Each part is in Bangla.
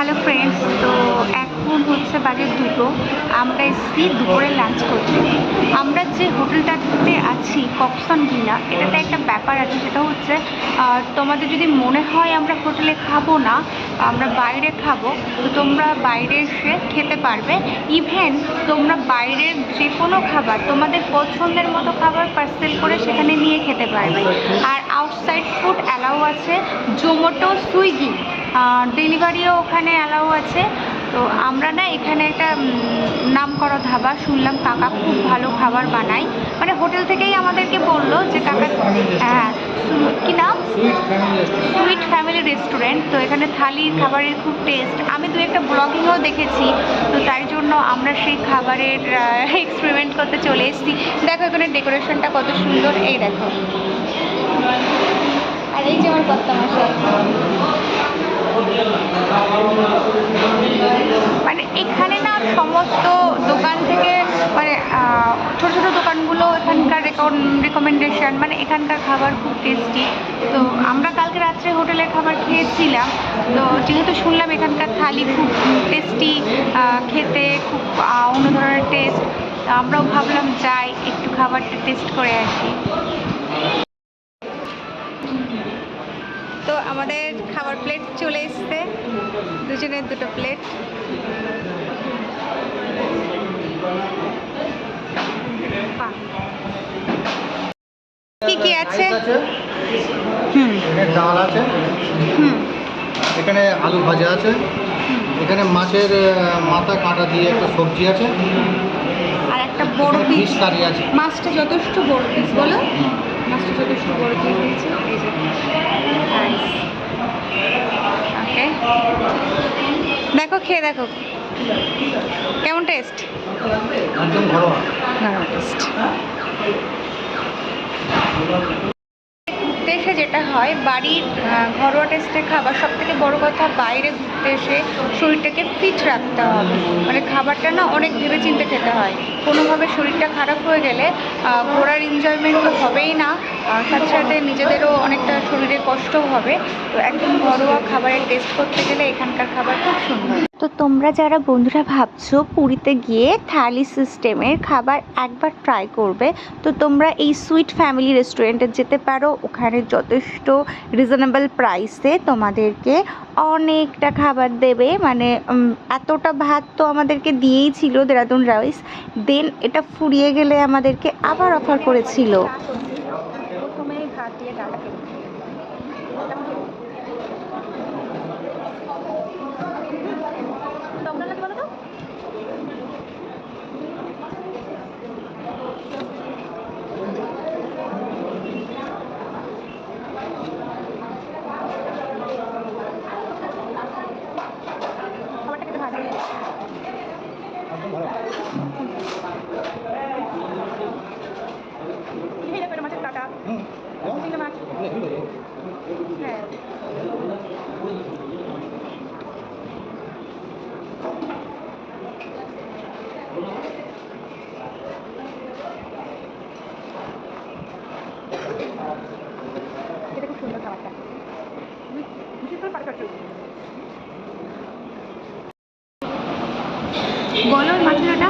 হ্যালো ফ্রেন্ডস তো এখন হচ্ছে বাজে দুটো। আমরা এসেছি দুপুরে লাঞ্চ করতে। আমরা যে হোটেলটাতে আছি, কক্সন ভিলা, এটাতে একটা ব্যাপার আছে, সেটা হচ্ছে তোমাদের যদি মনে হয় আমরা হোটেলে খাব না, আমরা বাইরে খাব, তো তোমরা বাইরে এসে খেতে পারবে। ইভেন তোমরা বাইরের যে কোনো খাবার, তোমাদের পছন্দের মতো খাবার পার্সেল করে সেখানে নিয়ে খেতে পারবে। আর আউটসাইড ফুড অ্যালাউ আছে জোম্যাটো সুইগি ডেলিভারিও ওখানে অ্যালাউ আছে। তো আমরা না এখানে একটা নাম করা ধাবা শুনলাম কাকা খুব ভালো খাবার বানায়। মানে হোটেল থেকেই আমাদেরকে বলল যে কাকা হ্যাঁ কি নাম? সুইট ফ্যামিলি রেস্টুরেন্ট তো এখানে থালি খাবারের খুব টেস্ট আমি দু একটা ব্লগিংও দেখেছি। তো তাই জন্য আমরা সেই খাবারের এক্সপেরিমেন্ট করতে চলে এসেছি। দেখো এখানে ডেকোরেশনটা কত সুন্দর। এই দেখো। আর এই যে আমার কর্তা মশাই। মানে এখানে না সমস্ত দোকান থেকে মানে ছোট ছোট দোকানগুলো এখানকার রেকমেন্ডেশন মানে এখানকার খাবার খুব টেস্টি তো আমরা কালকে রাত্রে হোটেলের খাবার খেয়েছিলাম। তো যেহেতু শুনলাম এখানকার থালি খুব টেস্টি খেতে খুব অন্য ধরনের টেস্ট আমরাও ভাবলাম যাই একটু খাবারটা টেস্ট করে আসি। আমাদের খাবার প্লেট চলে এসছে। দুজনের দুটো প্লেট কি কি আছে? হুম। ডাল আছে। হুম। এখানে আলু ভাজা আছে। এখানে মাছের মাথা কাটা দিয়ে একটা সবজি আছে। আর একটা বড় পিস কারি আছে। মাছটা যথেষ্ট বড় পিস বলো? মাছটা যথেষ্ট বড় পিস দিয়েছে। এই যে ওকে দেখো খেয়ে দেখো। কেমন টেস্ট দেখে টেস্ট ঘুরতে এসে যেটা হয় বাড়ির ঘরোয়া টেস্টের খাবার সব থেকে বড়ো কথা বাইরে ঘুরতে এসে শরীরটাকে ফিট রাখতে হবে। মানে খাবারটা না অনেক ভেবে চিন্তে খেতে হয়। কোনোভাবে শরীরটা খারাপ হয়ে গেলে ঘোরার এনজয়মেন্ট তো হবেই না। সাথে সাথে নিজেদেরও অনেকটা শরীরে কষ্টও হবে। তো একদম ঘরোয়া খাবারের টেস্ট করতে গেলে এখানকার খাবার খুব সুন্দর। তো তোমরা যারা বন্ধুরা ভাবছ পুরীতে গিয়ে থালি সিস্টেমের খাবার একবার ট্রাই করবে, তো তোমরা এই সুইট ফ্যামিলি রেস্টুরেন্টে যেতে পারো। ওখানে যথেষ্ট রিজনেবল প্রাইসে তোমাদেরকে অনেকটা খাবার দেবে। মানে এতটা ভাত তো আমাদেরকে দিয়েই ছিল দেরাদুন রাইস দেন এটা ফুরিয়ে গেলে আমাদেরকে আবার অফার করেছিল প্রথমে ভাত দিয়ে ডালটা খাবারটা খেতে ভালো এই দেখো এটা মাছের কাটা চিংড়ি মাছ হ্যাঁ এটা খুব সুন্দর খাবারটা বিশেষ করে পারফেক্ট বলো মাছের ওটা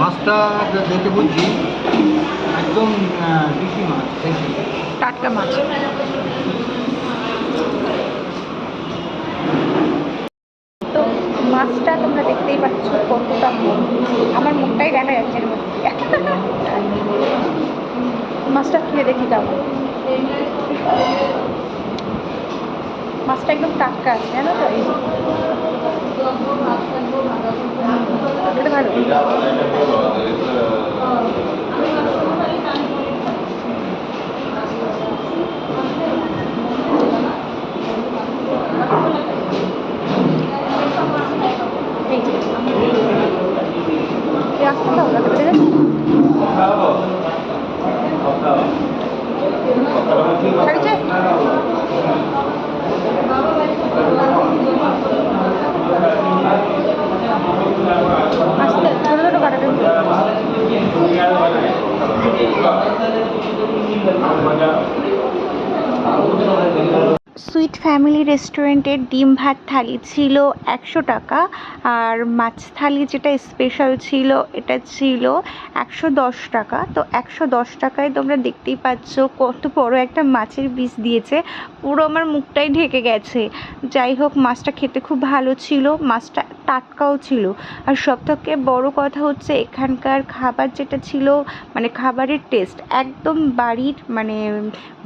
মাছটা দেখে বুঝছি একদম দেশি মাছ টাটকা মাছ। তো মাছটা তোমরা দেখতেই পাচ্ছ কতটা। আমার মুখটাই দেখা যাচ্ছে মাছটা খেয়ে দেখি কেমন মাছটা একদম টাটকা আছে জানো তো? এই যে। খেতে ভালো এই যে এই রাস্তাটা ওরা পেরে গেছে ছাড়িছে আস্তে ছোটো ছোটো কাটাতে সুইট লাইট ফ্যামিলি রেস্টুরেন্টের ডিম ভাত থালি ছিল একশো টাকা, আর মাছ থালি যেটা স্পেশাল ছিল এটা ছিল একশো দশ টাকা। তো একশো দশ টাকায় তোমরা দেখতেই পাচ্ছ কত বড় একটা মাছের পিস দিয়েছে। পুরো আমার মুখটাই ঢেকে গেছে। যাই হোক, মাছটা খেতে খুব ভালো ছিল, মাছটা টাটকাও ছিল। আর সব থেকে বড় কথা হচ্ছে এখানকার খাবার যেটা ছিল মানে খাবারের টেস্ট একদম বাড়ির মানে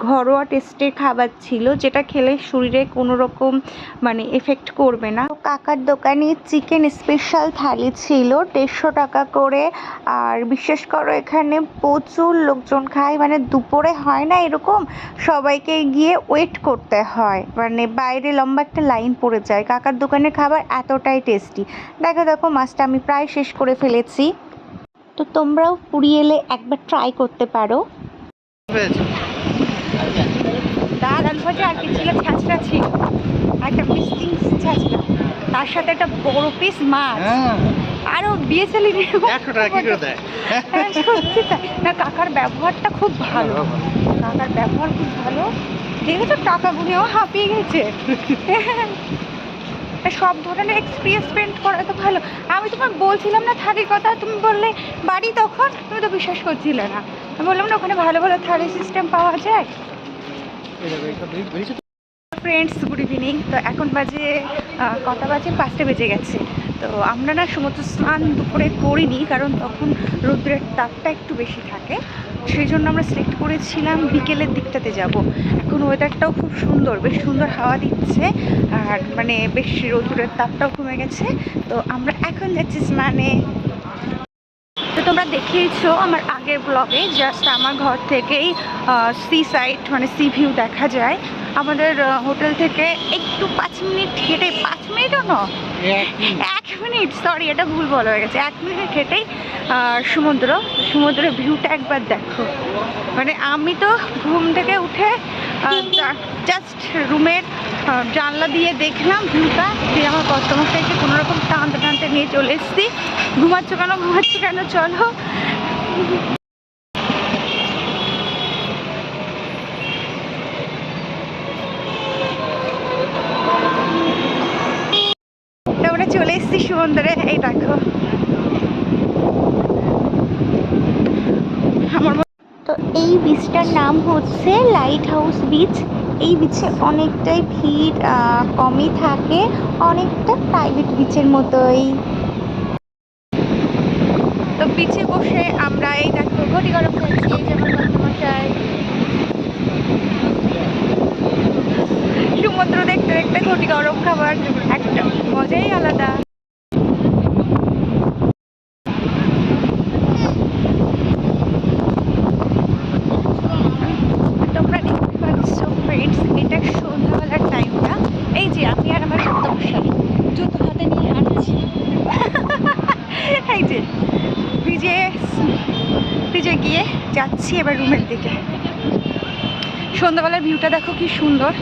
ঘরোয়া টেস্টের খাবার ছিল, যেটা খেলে শরীরে কোনো রকম মানে এফেক্ট করবে না। কাকার দোকানে চিকেন স্পেশাল থালি ছিল, দেড়শো টাকা করে। আর বিশেষ করো এখানে প্রচুর লোকজন খায় মানে দুপুরে হয় না এরকম, সবাইকে গিয়ে ওয়েট করতে হয়। মানে বাইরে লম্বা একটা লাইন পড়ে যায়। কাকার দোকানের খাবার এতটাই টেস্টি দেখো দেখো মাছটা আমি প্রায় শেষ করে ফেলেছি। তো তোমরাও পুরী এলে একবার ট্রাই করতে পারো। ডাল ভাজা আর কি ছিল ছাঁচড়া ছিল একটা মিষ্টি ছাঁচড়া তার সাথে একটা বড় পিস মাছ। হ্যাঁ। আরও দেয়? হ্যাঁ সত্যি তাই। না কাকার ব্যবহারটা খুব ভালো। কাকার ব্যবহার খুব ভালো। দেখেছ টাকা গুনেও হাঁপিয়ে গেছে। সব ধরনের এক্সপিরিয়েন্স স্পেন্ড করা তো ভালো। আমি তোমার বলছিলাম না থালির কথা তুমি বললে বাড়ি তখন? তুমি তো বিশ্বাস করছিলে না। আমি বললাম না ওখানে ভালো ভালো থালি সিস্টেম পাওয়া যায়? ফ্রেন্ডস গুড ইভিনিং তো এখন বাজে কটা বাজে? পাঁচটা বেজে গেছে। তো আমরা না সমুদ্র স্নান দুপুরে করিনি, কারণ তখন রৌদ্রের তাপটা একটু বেশি থাকে। সেই জন্য আমরা সিলেক্ট করেছিলাম বিকেলের দিকটাতে যাব। এখন ওয়েদারটাও খুব সুন্দর, বেশ সুন্দর হাওয়া দিচ্ছে। আর মানে বেশ রৌদ্রের তাপটাও কমে গেছে। তো আমরা এখন যাচ্ছি স্নানে। তো তোমরা দেখিয়েছো আমার আগের ব্লগে জাস্ট আমার ঘর থেকেই সি সাইড মানে সি ভিউ দেখা যায়। আমাদের হোটেল থেকে একটু পাঁচ মিনিট হেঁটে পাঁচ মিনিটও না? এক মিনিট। সরি এটা ভুল বলা হয়ে গেছে। এক মিনিট হেঁটেই সমুদ্র সমুদ্রের ভিউটা একবার দেখো। মানে আমি তো ঘুম থেকে উঠে জাস্ট রুমের জানলা দিয়ে দেখলাম ভিউটা দিয়ে আমার কষ্টমশাইকে কোনো রকম টানতে টানতে নিয়ে চলে এসেছি। ঘুমাচ্ছ কেন? ঘুমাচ্ছ কেন? চলো। আমরা চলে এসেছি সমুদ্রে এই দেখো আমার তো এই বিচটার নাম হচ্ছে লাইট হাউস বিচ এই বিচে অনেকটাই ভিড় কমই থাকে, অনেকটা প্রাইভেট বিচের মতোই। তো বিচে বসে আমরা এই দেখো ঘটি গরম খাচ্ছি এই যে আমার মশাই সমুদ্র দেখতে দেখতে ঘটি গরম খাবার একটা মজাই আলাদা তোমরা দেখতে পাচ্ছ ফ্রেন্ডস এটা সন্ধ্যাবেলার টাইমটা এই যে আমি আর আমার মশাই জুতো হাতে নিয়ে হাঁটছি এই যে ভিজে ভিজে গিয়ে যাচ্ছি এবার রুমের দিকে। সন্ধ্যাবেলার ভিউটা দেখো কি সুন্দর।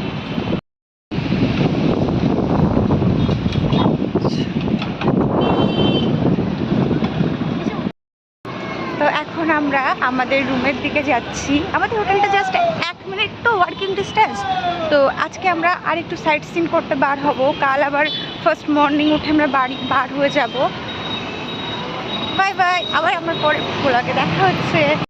তো এখন আমরা আমাদের রুমের দিকে যাচ্ছি। আমাদের হোটেলটা জাস্ট এক মিনিট তো ওয়ার্কিং ডিস্টেন্স তো আজকে আমরা আর একটু সাইট সিন করতে বার হব। কাল আবার ফার্স্ট মর্নিং উঠে আমরা বাড়ি বার হয়ে যাব। বাই বাই আবার আমার পরের ব্লগে দেখা হচ্ছে।